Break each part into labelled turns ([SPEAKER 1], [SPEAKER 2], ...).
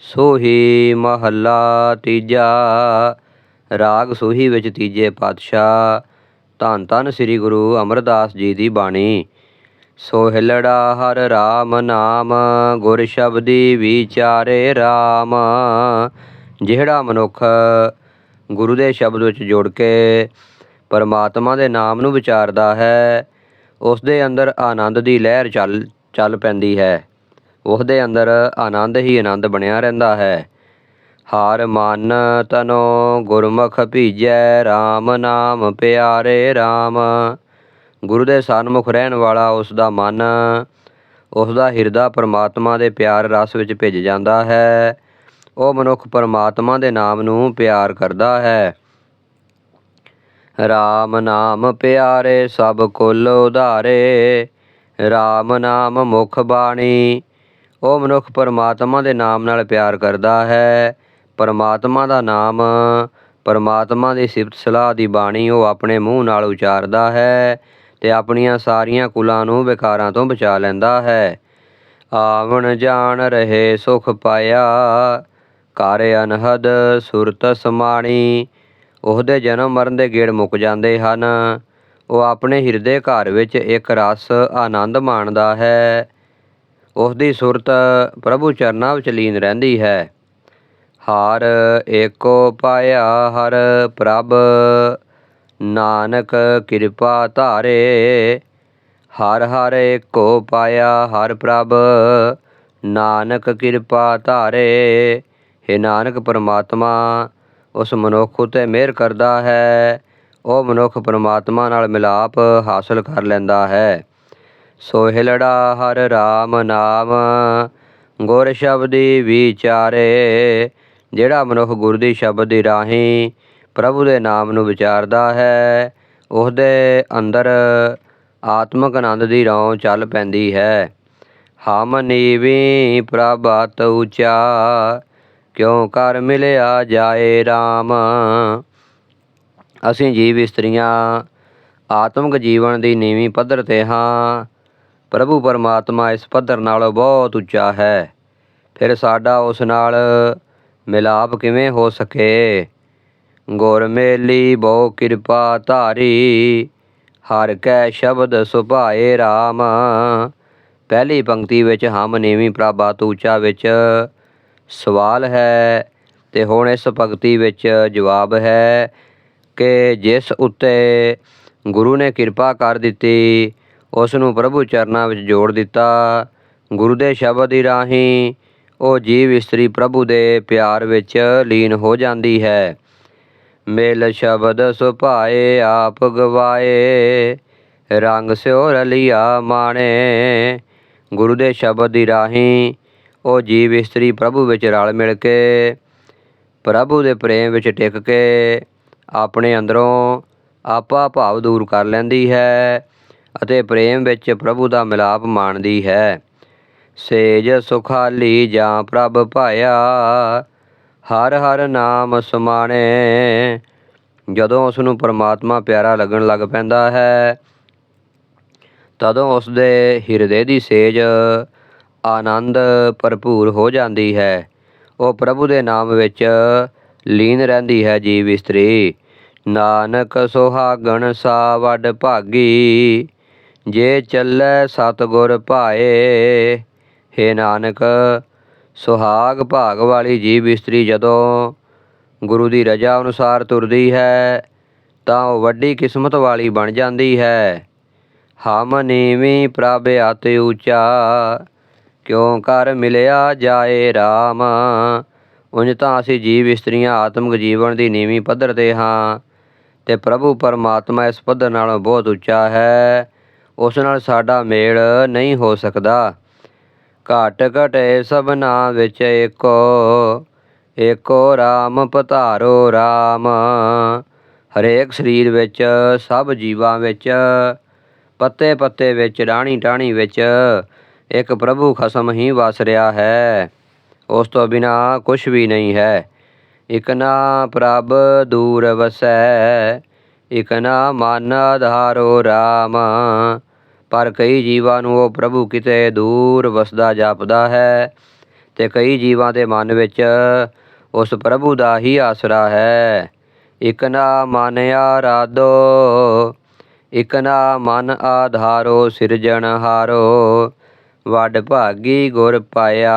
[SPEAKER 1] ਸੋਹੀ ਮਹੱਲਾ ਤੀਜਾ, ਰਾਗ ਸੋਹੀ ਵਿੱਚ ਤੀਜੇ ਪਾਤਸ਼ਾਹ। ਧੰਨ ਧੰਨ ਸ੍ਰੀ ਗੁਰੂ ਅਮਰਦਾਸ ਜੀ ਦੀ ਬਾਣੀ। ਸੋਹਿਲੜਾ ਹਰ ਰਾਮ ਨਾਮ, ਗੁਰ ਸ਼ਬਦੀ ਵਿਚਾਰੇ RAM ਜਿਹੜਾ ਮਨੁੱਖ ਗੁਰੂ ਦੇ ਸ਼ਬਦ ਵਿੱਚ ਜੁੜ ਕੇ ਪਰਮਾਤਮਾ ਦੇ ਨਾਮ ਨੂੰ ਵਿਚਾਰਦਾ ਹੈ ਉਸ ਦੇ ਅੰਦਰ ਆਨੰਦ ਦੀ ਲਹਿਰ ਚੱਲ ਚੱਲ ਪੈਂਦੀ ਹੈ। ਉਸ ਅੰਦਰ ਆਨੰਦ ਹੀ ਆਨੰਦ ਬਣਿਆ ਰਹਿੰਦਾ ਹੈ। ਹਰ ਮਨ ਤਨੋ ਗੁਰਮੁਖ ਭੀਜੈ RAM ਨਾਮ ਪਿਆਰੇ RAM ਗੁਰੂ ਦੇ ਸਨਮੁਖ ਰਹਿਣ ਵਾਲਾ ਉਸ ਦਾ ਮਨ ਉਸ ਦਾ ਹਿਰਦਾ ਪਰਮਾਤਮਾ ਦੇ ਪਿਆਰ ਰਸ ਵਿੱਚ ਭਿੱਜ ਜਾਂਦਾ ਹੈ। ਉਹ ਮਨੁੱਖ ਪਰਮਾਤਮਾ ਦੇ ਨਾਮ ਨੂੰ ਪਿਆਰ ਕਰਦਾ ਹੈ। RAM ਨਾਮ ਪਿਆਰੇ ਸਭ ਕੁੱਲ ਉਧਾਰੇ RAM ਨਾਮ ਮੁਖ ਬਾਣੀ। ਉਹ ਮਨੁੱਖ ਪਰਮਾਤਮਾ ਦੇ ਨਾਮ ਨਾਲ ਪਿਆਰ ਕਰਦਾ ਹੈ। ਪਰਮਾਤਮਾ ਦਾ ਨਾਮ, ਪਰਮਾਤਮਾ ਦੀ ਸਿਫਤ ਸਲਾਹ ਦੀ ਬਾਣੀ ਉਹ ਆਪਣੇ ਮੂੰਹ ਨਾਲ ਉਚਾਰਦਾ ਹੈ ਤੇ ਆਪਣੀਆਂ ਸਾਰੀਆਂ ਕੁਲਾਂ ਨੂੰ ਵਿਕਾਰਾਂ ਤੋਂ ਬਚਾ ਲੈਂਦਾ ਹੈ। ਆਵਣ ਜਾਣ ਰਹੇ ਸੁਖ ਪਾਇਆ ਕਰ ਅਨਹਦ ਸੁਰਤ ਸਮਾਣੀ। ਉਹਦੇ ਜਨਮ ਮਰਨ ਦੇ ਗੇੜ ਮੁੱਕ ਜਾਂਦੇ ਹਨ। ਉਹ ਆਪਣੇ ਹਿਰਦੇ ਘਰ ਵਿੱਚ ਇੱਕ ਰਸ ਆਨੰਦ ਮਾਣਦਾ ਹੈ। ਉਸ ਦੀ ਸੁਰਤ ਪ੍ਰਭੂ ਚਰਨਾਂ ਵਿੱਚ ਲੀਨ ਰਹਿੰਦੀ ਹੈ। ਹਰ ਏਕੋ ਪਾਇਆ ਹਰ ਪ੍ਰਭ, ਨਾਨਕ ਕਿਰਪਾ ਧਾਰੇ। ਹਰ ਹਰ ਏਕੋ ਪਾਇਆ ਹਰ ਪ੍ਰਭ, ਨਾਨਕ ਕਿਰਪਾ ਧਾਰੇ। हे ਨਾਨਕ ਪਰਮਾਤਮਾ, ਉਸ ਮਨੁੱਖ ਉਤੇ ਮਿਹਰ ਕਰਦਾ ਹੈ। ਉਹ ਮਨੁੱਖ ਪਰਮਾਤਮਾ ਨਾਲ ਮਿਲਾਪ ਹਾਸਲ ਕਰ ਲੈਂਦਾ ਹੈ। ਸੋਹਿਲੜਾ ਹਰ RAM ਨਾਮ, ਗੁਰ ਸ਼ਬਦੀ ਵਿਚਾਰੇ। ਜਿਹੜਾ ਮਨੁੱਖ ਗੁਰ ਦੀ ਸ਼ਬਦ ਦੀ ਰਾਹੀਂ ਪ੍ਰਭੂ ਦੇ ਨਾਮ ਨੂੰ ਵਿਚਾਰਦਾ ਹੈ ਉਹਦੇ ਅੰਦਰ ਆਤਮਿਕ ਆਨੰਦ ਦੀ ਰੌਂ ਚੱਲ ਪੈਂਦੀ ਹੈ। ਹਮ ਨੀਵੀ ਪ੍ਰਭਾਤ ਉਚਾ, ਕਿਉ ਕਰ ਮਿਲਿਆ ਜਾਏ RAM ਅਸੀਂ ਜੀਵ ਇਸਤਰੀਆਂ ਆਤਮਿਕ ਜੀਵਨ ਦੀ ਨੀਵੀਂ ਪੱਧਰ ਤੇ ਹਾਂ। ਪ੍ਰਭੂ ਪਰਮਾਤਮਾ ਇਸ ਪੱਧਰ ਨਾਲੋਂ ਬਹੁਤ ਉੱਚਾ ਹੈ। ਫਿਰ ਸਾਡਾ ਉਸ ਨਾਲ ਮਿਲਾਪ ਕਿਵੇਂ ਹੋ ਸਕੇ? ਗੁਰ ਮੇਲੀ ਬਹੁ ਕਿਰਪਾ ਧਾਰੀ, ਹਰ ਕੈ ਸ਼ਬਦ ਸੁਭਾਏ RAM ਪਹਿਲੀ ਪੰਕਤੀ ਵਿੱਚ ਹਮ ਨੀਵੀਂ ਪ੍ਰਭਾ ਤੂਚਾ ਵਿੱਚ ਸਵਾਲ ਹੈ ਤੇ ਹੁਣ ਇਸ ਪੰਕਤੀ ਵਿੱਚ ਜਵਾਬ ਹੈ ਕਿ ਜਿਸ ਉੱਤੇ ਗੁਰੂ ਨੇ ਕਿਰਪਾ ਕਰ ਦਿੱਤੀ ਉਸ ਨੂੰ ਪ੍ਰਭੂ ਚਰਨਾਂ ਵਿੱਚ ਜੋੜ ਦਿੱਤਾ। ਗੁਰੂ ਦੇ ਸ਼ਬਦ ਦੀ ਰਾਹੀਂ ਉਹ ਜੀਵ ਇਸਤਰੀ ਪ੍ਰਭੂ ਦੇ ਪਿਆਰ ਵਿੱਚ ਲੀਨ ਹੋ ਜਾਂਦੀ ਹੈ। ਮੇਲ ਸ਼ਬਦ ਸੁਭਾਏ, ਆਪ ਗਵਾਏ, ਰੰਗ ਸਿਓ ਰਲਿਆ ਮਾਣੇ। ਗੁਰੂ ਦੇ ਸ਼ਬਦ ਦੀ ਰਾਹੀਂ ਉਹ ਜੀਵ ਇਸਤਰੀ ਪ੍ਰਭੂ ਵਿੱਚ ਰਲ ਮਿਲ ਕੇ, ਪ੍ਰਭੂ ਦੇ ਪ੍ਰੇਮ ਵਿੱਚ ਟਿਕ ਕੇ ਆਪਣੇ ਅੰਦਰੋਂ ਆਪਾ ਭਾਵ ਦੂਰ ਕਰ ਲੈਂਦੀ ਹੈ। ਅਤੇ ਪ੍ਰੇਮ ਵਿੱਚ ਪ੍ਰਭੂ ਦਾ ਮਿਲਾਪ ਮਾਣਦੀ ਹੈ। ਸੇਜ ਸੁਖਾਲੀ ਜਾਂ ਪ੍ਰਭ ਭਾਇਆ, ਹਰ ਹਰ ਨਾਮ ਸਮਾਣੇ। ਜਦੋਂ ਉਸ ਨੂੰ ਪਰਮਾਤਮਾ ਪਿਆਰਾ ਲੱਗਣ ਲੱਗ ਪੈਂਦਾ ਹੈ, ਤਦੋਂ ਉਸ ਦੇ ਹਿਰਦੇ ਦੀ ਸੇਜ ਆਨੰਦ ਭਰਪੂਰ ਹੋ ਜਾਂਦੀ ਹੈ। ਉਹ ਪ੍ਰਭੂ ਦੇ ਨਾਮ ਵਿੱਚ ਲੀਨ ਰਹਿੰਦੀ ਹੈ ਜੀਵ ਇਸਤਰੀ। ਨਾਨਕ ਸੁਹਾਗਣ ਸਾ ਵੱਡ ਭਾਗੀ ਜੇ ਚੱਲੈ ਸਤਗੁਰ ਭਾਏ हे ਨਾਨਕ, ਸੁਹਾਗ ਭਾਗ ਵਾਲੀ ਜੀਵ ਇਸਤਰੀ ਜਦੋਂ ਗੁਰੂ ਦੀ ਰਜਾ ਅਨੁਸਾਰ ਤੁਰਦੀ ਹੈ, ਤਾਂ ਉਹ ਵੱਡੀ ਕਿਸਮਤ ਵਾਲੀ ਬਣ ਜਾਂਦੀ ਹੈ। ਹਮ ਨੀਵੀਂ ਪ੍ਰਭ ਅਤਿ ਉੱਚਾ, ਕਿਉ ਕਰ ਮਿਲਿਆ ਜਾਏ RAM ਉਂਝ ਤਾਂ ਅਸੀਂ ਜੀਵ ਇਸਤਰੀਆਂ ਆਤਮਿਕ ਜੀਵਨ ਦੀ ਨੀਵੀਂ ਪੱਧਰ ਤੇ ਹਾਂ, ਤੇ ਪ੍ਰਭੂ ਪਰਮਾਤਮਾ ਇਸ ਪੱਧਰ ਨਾਲੋਂ ਬਹੁਤ ਉੱਚਾ ਹੈ। ਉਸ ਨਾਲ ਸਾਡਾ ਮੇਲ ਨਹੀਂ ਹੋ ਸਕਦਾ। ਘਟ ਘਟੇ ਸਭਨਾ ਵਿੱਚ ਏਕੋ ਏਕੋ RAM ਪਧਾਰੋ RAM ਹਰੇਕ ਸਰੀਰ ਵਿੱਚ, ਸਭ ਜੀਵਾਂ ਵਿੱਚ, ਪੱਤੇ ਪੱਤੇ ਵਿੱਚ ਡਾਣੀ ਟਾਣੀ ਵਿੱਚ ਇੱਕ ਪ੍ਰਭੂ ਖਸਮ ਹੀ ਵਸ ਰਿਹਾ ਹੈ। ਉਸ ਤੋਂ ਬਿਨਾ ਕੁਝ ਵੀ ਨਹੀਂ ਹੈ। ਇਕ ਨਾ ਪ੍ਰਭ ਦੂਰ ਵਸੈ, ਇਕ ਨਾ ਮਨ ਆਧਾਰੋ RAM ਪਰ ਕਈ ਜੀਵਾਂ ਨੂੰ ਉਹ ਪ੍ਰਭੂ ਕਿਤੇ ਦੂਰ ਵਸਦਾ ਜਾਪਦਾ ਹੈ ਤੇ ਕਈ ਜੀਵਾਂ ਦੇ ਮਨ ਵਿੱਚ ਉਸ ਪ੍ਰਭੂ ਦਾ ਹੀ ਆਸਰਾ ਹੈ। ਇਕ ਨਾ ਮਨ ਆਰਾਧੋ, ਇਕ ਨਾ ਮਨ ਆਧਾਰੋ, ਸਿਰਜਣ ਹਾਰੋ, ਵੱਡ ਭਾਗੀ ਗੁਰ ਪਾਇਆ।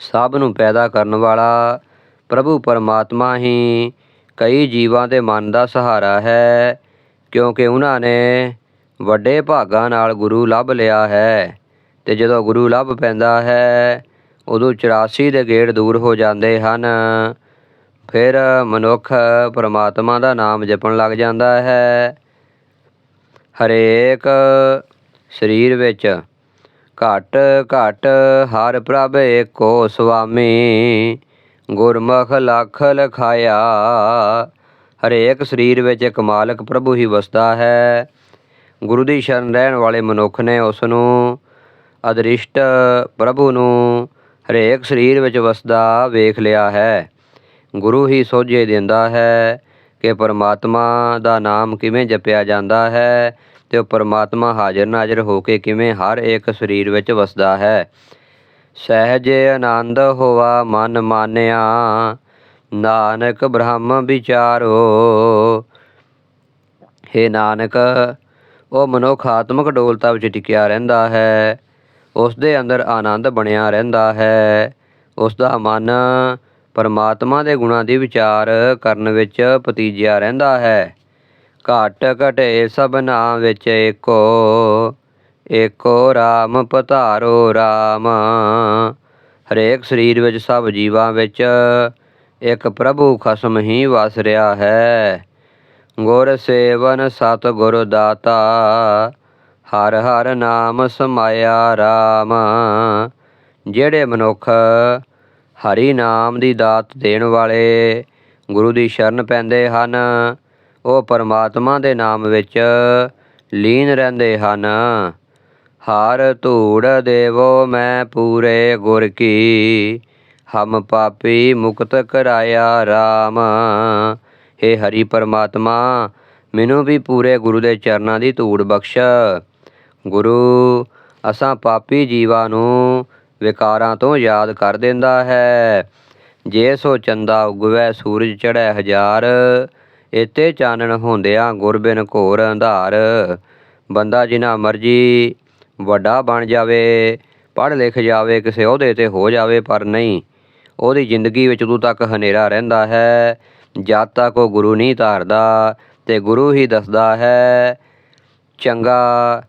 [SPEAKER 1] ਸਭ ਨੂੰ ਪੈਦਾ ਕਰਨ ਵਾਲਾ ਪ੍ਰਭੂ ਪਰਮਾਤਮਾ ਹੀ ਕਈ ਜੀਵਾਂ ਦੇ ਮਨ ਦਾ ਸਹਾਰਾ ਹੈ। ਕਿਉਂਕਿ ਉਹਨਾਂ ਨੇ ਵੱਡੇ ਭਾਗਾਂ ਨਾਲ ਗੁਰੂ ਲੱਭ ਲਿਆ ਹੈ। ਤੇ ਜਦੋਂ ਗੁਰੂ ਲੱਭ ਪੈਂਦਾ ਹੈ, ਉਦੋਂ 84 ਦੇ ਗੇੜ ਦੂਰ ਹੋ ਜਾਂਦੇ ਹਨ। ਫਿਰ ਮਨੁੱਖ ਪਰਮਾਤਮਾ ਦਾ ਨਾਮ ਜਪਣ ਲੱਗ ਜਾਂਦਾ ਹੈ। ਹਰੇਕ ਸਰੀਰ ਵਿੱਚ ਘਟ ਘਟ ਹਰ ਪ੍ਰਭ ਏਕੋ ਸੁਆਮੀ ਗੁਰਮੁਖ ਲਖ ਲਖਾਇਆ। ਹਰੇਕ ਸਰੀਰ ਵਿੱਚ ਇੱਕ ਮਾਲਕ ਪ੍ਰਭੂ ਹੀ ਵਸਦਾ ਹੈ। ਗੁਰੂ ਦੀ ਸ਼ਰਨ ਰਹਿਣ ਵਾਲੇ ਮਨੁੱਖ ਨੇ ਉਸ ਨੂੰ ਅਦ੍ਰਿਸ਼ਟ ਪ੍ਰਭੂ ਨੂੰ ਹਰੇਕ ਸਰੀਰ ਵਿੱਚ ਵਸਦਾ ਵੇਖ ਲਿਆ ਹੈ। ਗੁਰੂ ਹੀ ਸੋਝੇ ਦਿੰਦਾ ਹੈ ਕਿ ਪਰਮਾਤਮਾ ਦਾ ਨਾਮ ਕਿਵੇਂ ਜਪਿਆ ਜਾਂਦਾ ਹੈ ਤੇ ਉਹ ਪਰਮਾਤਮਾ ਹਾਜ਼ਰ ਨਾਜ਼ਰ ਹੋ ਕੇ ਕਿਵੇਂ ਹਰ ਇੱਕ ਸਰੀਰ ਵਿੱਚ ਵਸਦਾ ਹੈ। ਸਹਿਜ ਆਨੰਦ ਹੋਵਾ ਮਨ ਮਾਨਿਆ ਨਾਨਕ ਬ੍ਰਹਮ ਵਿਚਾਰੋ। ਹੇ ਨਾਨਕ, ਉਹ ਮਨੁੱਖ ਆਤਮਿਕ ਡੋਲਤਾ ਵਿੱਚ ਟਿਕਿਆ ਰਹਿੰਦਾ ਹੈ। ਉਸ ਦੇ ਅੰਦਰ ਆਨੰਦ ਬਣਿਆ ਰਹਿੰਦਾ ਹੈ। ਉਸ ਦਾ ਮਨ ਪਰਮਾਤਮਾ ਦੇ ਗੁਣਾਂ ਦੀ ਵਿਚਾਰ ਕਰਨ ਵਿੱਚ ਪਤੀਜਿਆ ਰਹਿੰਦਾ ਹੈ। ਘਟ ਘਟੇ ਸਭਨਾ ਵਿੱਚ ਏਕੋ ਏਕੋ RAM ਪਧਾਰੋ RAM ਹਰੇਕ ਸਰੀਰ ਵਿੱਚ ਸਭ ਜੀਵਾਂ ਵਿੱਚ ਇੱਕ ਪ੍ਰਭੂ ਖਸਮ ਹੀ ਵਸ ਰਿਹਾ ਹੈ। ਗੁਰ ਸੇਵਨ ਸਤ ਗੁਰ ਦਾਤਾ, ਹਰ ਹਰ ਨਾਮ ਸਮਾਇਆ RAM ਜਿਹੜੇ ਮਨੁੱਖ ਹਰੀ ਨਾਮ ਦੀ ਦਾਤ ਦੇਣ ਵਾਲੇ ਗੁਰੂ ਦੀ ਸ਼ਰਨ ਪੈਂਦੇ ਹਨ, ਉਹ ਪਰਮਾਤਮਾ ਦੇ ਨਾਮ ਵਿੱਚ ਲੀਨ ਰਹਿੰਦੇ ਹਨ। ਹਰ ਧੂੜ ਦੇਵੋ ਮੈਂ ਪੂਰੇ ਗੁਰ ਕੀ। ਹਮ ਪਾਪੀ ਮੁਕਤ ਕਰਾਇਆ RAM ਹੇ ਹਰੀ ਪਰਮਾਤਮਾ, ਮੈਨੂੰ ਵੀ ਪੂਰੇ ਗੁਰੂ ਦੇ ਚਰਨਾਂ ਦੀ ਧੂੜ ਬਖਸ਼। ਗੁਰੂ, ਅਸਾਂ ਪਾਪੀ ਜੀਵਾਂ ਨੂੰ ਵਿਕਾਰਾਂ ਤੋਂ ਯਾਦ ਕਰ ਦਿੰਦਾ ਹੈ। ਜੇ ਸੋ ਚੰਦਾ ਉਗਵੈ ਸੂਰਜ ਚੜ੍ਹੈ ਹਜ਼ਾਰ ਇਤੇ ਚਾਨਣ ਹੁੰਦਿਆਂ ਗੁਰਬਿਨ ਘੋਰ ਅੰਧਾਰ। ਬੰਦਾ ਜਿਨਾ ਮਰਜ਼ੀ ਵੱਡਾ ਬਣ ਜਾਵੇ, ਪੜ੍ਹ ਲਿਖ ਜਾਵੇ, ਕਿਸੇ ਅਹੁਦੇ ਤੇ ਹੋ ਜਾਵੇ ਪਰ ਨਹੀਂ। ਉਹਦੀ ਜ਼ਿੰਦਗੀ ਵਿੱਚ ਉਦੋਂ ਤੱਕ ਹਨੇਰਾ ਰਹਿੰਦਾ ਹੈ, ਜਦ ਤੱਕ ਉਹ ਗੁਰੂ ਨਹੀਂ ਧਾਰਦਾ ਤੇ ਗੁਰੂ ਹੀ ਦੱਸਦਾ ਹੈ, ਚੰਗਾ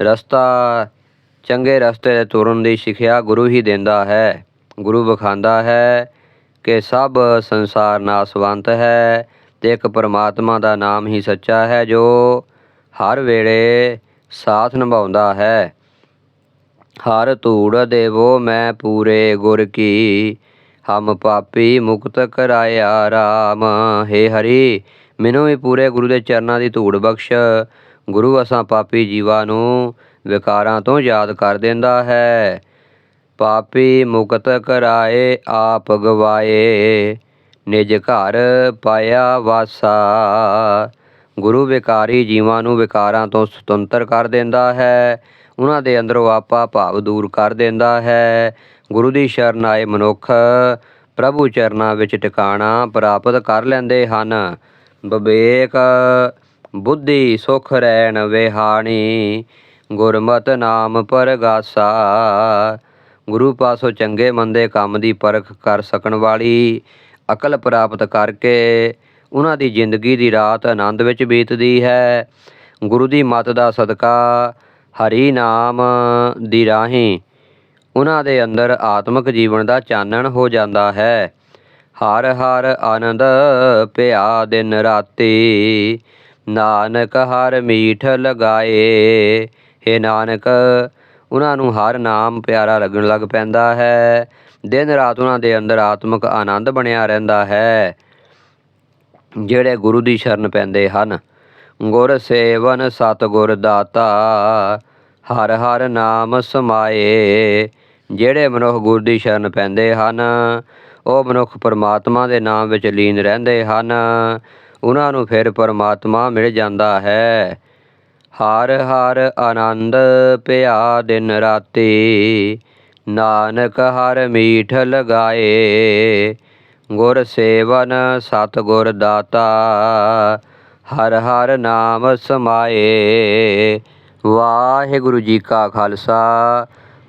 [SPEAKER 1] ਰਸਤਾ, ਚੰਗੇ ਰਸਤੇ ਤੇ ਤੁਰਨ ਦੀ ਸਿੱਖਿਆ ਗੁਰੂ ਹੀ ਦਿੰਦਾ ਹੈ। ਗੁਰੂ ਵਿਖਾਉਂਦਾ ਹੈ ਕਿ ਸਭ ਸੰਸਾਰ ਨਾਸਵੰਤ ਹੈ ਤੇ ਇੱਕ ਪਰਮਾਤਮਾ ਦਾ ਨਾਮ ਹੀ ਸੱਚਾ ਹੈ ਜੋ ਹਰ ਵੇਲੇ ਸਾਥ ਨਿਭਾਉਂਦਾ ਹੈ। ਹਰ ਧੂੜ ਦੇਵੋ ਮੈਂ ਪੂਰੇ ਗੁਰ ਕੀ ਹਮ ਪਾਪੀ ਮੁਕਤ ਕਰਾਇਆ ਰਾਮ। ਹੇ ਹਰੀ, ਮੈਨੂੰ ਵੀ ਪੂਰੇ ਗੁਰੂ ਦੇ ਚਰਨਾਂ ਦੀ ਧੂੜ ਬਖਸ਼। ਗੁਰੂ ਅਸਾਂ ਪਾਪੀ ਜੀਵਾਂ ਨੂੰ ਵਿਕਾਰਾਂ ਤੋਂ ਯਾਦ ਕਰ ਦਿੰਦਾ ਹੈ। ਪਾਪੀ ਮੁਕਤ ਕਰਾਏ, ਆਪ ਗਵਾਏ। ਨਿਜ ਘਰ ਪਾਇਆ ਵਾਸਾ। ਗੁਰੂ ਵਿਕਾਰੀ ਜੀਵਾਂ ਨੂੰ ਵਿਕਾਰਾਂ ਤੋਂ ਸੁਤੰਤਰ ਕਰ ਦਿੰਦਾ ਹੈ। ਉਹਨਾਂ ਦੇ ਅੰਦਰੋਂ ਆਪਾ ਭਾਵ ਦੂਰ ਕਰ ਦਿੰਦਾ ਹੈ। ਗੁਰੂ ਦੀ ਸ਼ਰਨ ਆਏ ਮਨੁੱਖ, ਪ੍ਰਭੂ ਚਰਨਾਂ ਵਿੱਚ ਟਿਕਾਣਾ ਪ੍ਰਾਪਤ ਕਰ ਲੈਂਦੇ ਹਨ। ਵਿਵੇਕ ਬੁੱਧੀ ਸੁਖ ਰਹਿਣ ਵਿਹਾਣੀ, ਗੁਰਮਤ ਨਾਮ ਪਰਗਾਸਾ। ਗੁਰੂ ਪਾਸੋਂ ਚੰਗੇ ਮੰਦੇ ਕੰਮ ਦੀ ਪਰਖ ਕਰ ਸਕਣ ਵਾਲੀ, ਅਕਲ ਪ੍ਰਾਪਤ ਕਰਕੇ ਉਹਨਾਂ ਦੀ ਜ਼ਿੰਦਗੀ ਦੀ ਰਾਤ ਆਨੰਦ ਵਿੱਚ ਬੀਤਦੀ ਹੈ। ਗੁਰੂ ਦੀ ਮੱਤ ਦਾ ਸਦਕਾ ਹਰੀ ਨਾਮ ਦੀ ਰਾਹੀਂ ਉਹਨਾਂ ਦੇ ਅੰਦਰ ਆਤਮਿਕ ਜੀਵਨ ਦਾ ਚਾਨਣ ਹੋ ਜਾਂਦਾ ਹੈ। ਹਰ ਹਰ ਆਨੰਦ ਪਿਆ ਦਿਨ ਰਾਤੀ। ਨਾਨਕ ਹਰ ਮੀਠ ਲਗਾਏ। हे ਨਾਨਕ, ਉਹਨਾਂ ਨੂੰ ਹਰ ਨਾਮ ਪਿਆਰਾ ਲੱਗਣ ਲੱਗ ਪੈਂਦਾ ਹੈ। ਦਿਨ ਰਾਤ ਉਹਨਾਂ ਦੇ ਅੰਦਰ ਆਤਮਿਕ ਆਨੰਦ ਬਣਿਆ ਰਹਿੰਦਾ ਹੈ। ਜਿਹੜੇ ਗੁਰੂ ਦੀ ਸ਼ਰਨ ਪੈਂਦੇ ਹਨ, ਗੁਰ ਸੇਵਨ ਸਤਿਗੁਰ ਦਾਤਾ, ਹਰ ਹਰ ਨਾਮ ਸਮਾਏ। ਜਿਹੜੇ ਮਨੁੱਖ ਗੁਰ ਦੀ ਸ਼ਰਨ ਪੈਂਦੇ ਹਨ, ਉਹ ਮਨੁੱਖ ਪਰਮਾਤਮਾ ਦੇ ਨਾਮ ਵਿੱਚ ਲੀਨ ਰਹਿੰਦੇ ਹਨ। ਉਹਨਾਂ ਨੂੰ ਫਿਰ ਪਰਮਾਤਮਾ ਮਿਲ ਜਾਂਦਾ ਹੈ। ਹਰ ਹਰ ਆਨੰਦ ਪਿਆ ਦਿਨ ਰਾਤੀ, ਨਾਨਕ ਹਰ ਮੀਠ ਲਗਾਏ। ਗੁਰ ਸੇਵਨ ਸਤਿਗੁਰ ਦਾਤਾ, ਹਰ ਹਰ ਨਾਮ ਸਮਾਏ। ਵਾਹਿਗੁਰੂ ਜੀ ਕਾ ਖਾਲਸਾ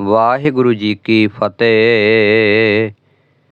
[SPEAKER 1] ਵਾਹਿਗੁਰੂ ਜੀ ਕੀ ਫਤਿਹ।